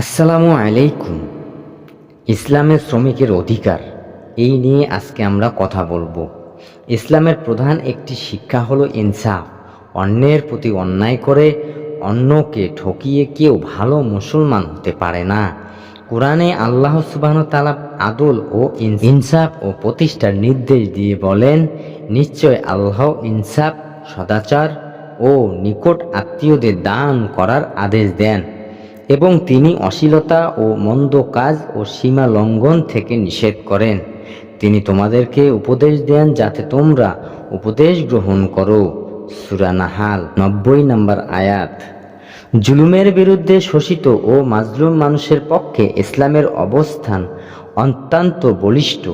আসসালামু আলাইকুম। ইসলামের শ্রমিকের অধিকার, এই নিয়ে আজকে আমরা কথা বলব। ইসলামের প্রধান একটি শিক্ষা হলো ইনসাফ। অন্যের প্রতি অন্যায় করে অন্যকে ঠকিয়ে কেউ ভালো মুসলমান হতে পারে না। কোরআনে আল্লাহ সুবাহ তালা আদল ও ইনসাফ ও প্রতিষ্ঠার নির্দেশ দিয়ে বলেন, নিশ্চয় আল্লাহ ইনসাফ, সদাচার ও নিকট আত্মীয়দের দান করার আদেশ দেন। এবং তিনি অশ্লীলতা ও মন্দ কাজ ও সীমা লঙ্ঘন থেকে নিষেধ করেন। তিনি তোমাদেরকে উপদেশ দেন যাতে তোমরা উপদেশ গ্রহণ করো। সুরানাহাল নব্বই নম্বর আয়াত। জুলুমের বিরুদ্ধে শোষিত ও মাজলুম মানুষের পক্ষে ইসলামের অবস্থান অত্যন্ত বলিষ্ঠ।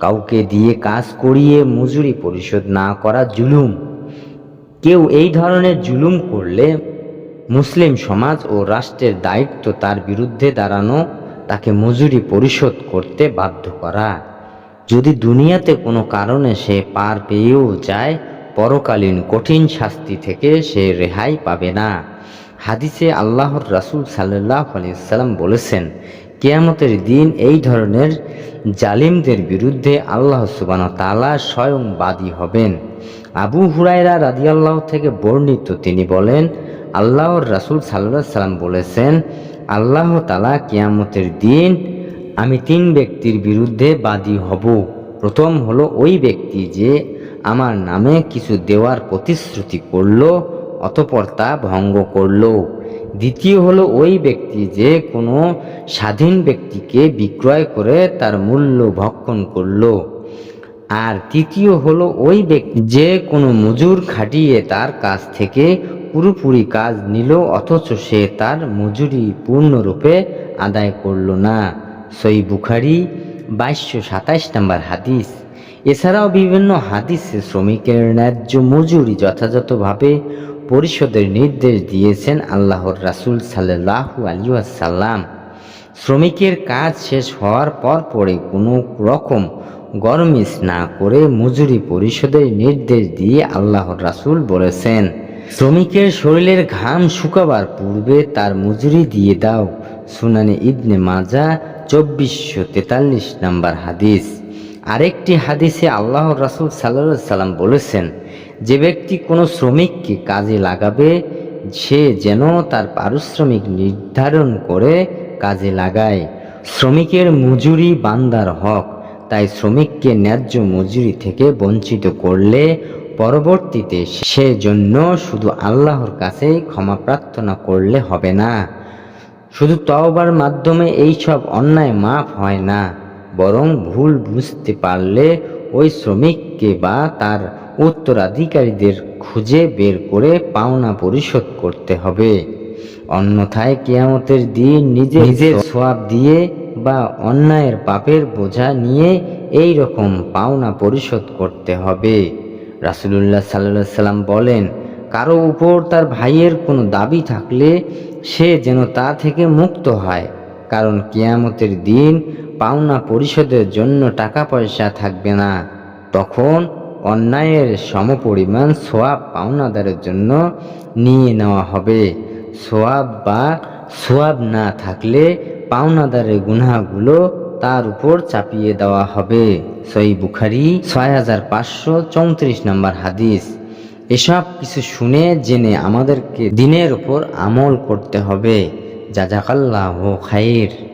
কাউকে দিয়ে কাজ করিয়ে মজুরি পরিশোধ না করা জুলুম। কেউ এই ধরনের জুলুম করলে মুসলিম সমাজ ও রাষ্ট্রের দায়িত্ব তার বিরুদ্ধে দাঁড়ানো, তাকে মজুরি পরিশোধ করতে বাধ্য করা। যদি দুনিয়াতে কোনো কারণে সে পার পেয়েও যায়, পরকালীন কঠিন শাস্তি থেকে সে রেহাই পাবে না। হাদিসে আল্লাহর রাসূল সাল্লাহ আলিয়াল্লাম বলেছেন, কেয়ামতের দিন এই ধরনের জালিমদের বিরুদ্ধে আল্লাহ সুবান তালা স্বয়ং বাদী হবেন। আবু হুরায়রা রাদিয়াল্লাহ থেকে বর্ণিত, তিনি বলেন আল্লাহর রাসূল সাল্লাহ সাল্লাম বলেছেন, আল্লাহ তালা কিয়ামতের দিন আমি তিন ব্যক্তির বিরুদ্ধে বাদী হব। প্রথম হলো ওই ব্যক্তি যে আমার নামে কিছু দেওয়ার প্রতিশ্রুতি করল, অতপর তা ভঙ্গ করল। দ্বিতীয় হলো ওই ব্যক্তি যে কোনো স্বাধীন ব্যক্তিকে বিক্রয় করে তার মূল্য ভক্ষণ করল। আর তৃতীয় হলো ওই ব্যক্তি যে কোনো মজুর খাটিয়ে তার কাছ থেকে পুরোপুরি কাজ নিল, অথচ সে তার মজুরি পূর্ণরূপে আদায় করল না। সই বুখারি, বাইশশো সাতাইশ নম্বর হাদিস। এছাড়াও বিভিন্ন হাদিসে শ্রমিকের ন্যায্য মজুরি যথাযথভাবে পরিশোধের নির্দেশ দিয়েছেন আল্লাহর রাসূল সাল্লাহু আলী সাল্লাম শ্রমিকের কাজ শেষ হওয়ার পর পরে কোনো রকম গরমিস না করে মজুরি পরিশোধের নির্দেশ দিয়ে আল্লাহর রাসূল বলেছেন। শ্রমিকের শরীরের ঘাম শুকাবার পূর্বে তার মজুরি দিয়ে দাও। সুনানি ইবনে মাজা, চব্বিশশো তেতাল্লিশ নম্বর হাদিস। আরেকটি হাদিসে আল্লাহ রাসূল সাল্লাহ সাল্লাম বলেছেন, যে ব্যক্তি কোনো শ্রমিককে কাজে লাগাবে, সে যেন তার পারিশ্রমিক নির্ধারণ করে কাজে লাগায়। শ্রমিকের মজুরি বান্দার হক, তাই শ্রমিককে ন্যায্য মজুরি থেকে বঞ্চিত করলে পরবর্তীতে সে জন্য শুধু আল্লাহর কাছেই ক্ষমা প্রার্থনা করলে হবে না। শুধু তওবার মাধ্যমে এই সব অন্যায় মাফ হয় না, বরং ভুল বুঝতে পারলে ওই শ্রমিককে বা তার উত্তরাধিকারীদের খুঁজে বের করে পাওনা পরিশোধ করতে হবে। অন্যথায় কেয়ামতের দিন নিজে নিজের সোয়াব দিয়ে বা অন্যায়ের পাপের বোঝা নিয়ে এই রকম পাওনা পরিশোধ করতে হবে। রাসুলুল্লাহ সাল্লাহ সাল্লাম বলেন, কারও উপর তার ভাইয়ের কোনো দাবি থাকলে সে যেন তা থেকে মুক্ত হয়, কারণ কিয়ামতের দিন পাওনা পরিশোধের জন্য টাকা পয়সা থাকবে না। তখন অন্যায়ের সমপরিমাণ সোয়াব পাওনাদারের জন্য নিয়ে নেওয়া হবে। সোয়াব বা সোয়াব না থাকলে পাওনাদারের গুনাহগুলো তার উপর চাপিয়ে দেওয়া হবে। সই বুখারি ছয় হাজার পাঁচশো চৌত্রিশ নম্বর হাদিস। এসব কিছু শুনে, জেনে আমাদেরকে দিনের উপর আমল করতে হবে। যা জাজাকাল্লাহ খাইর।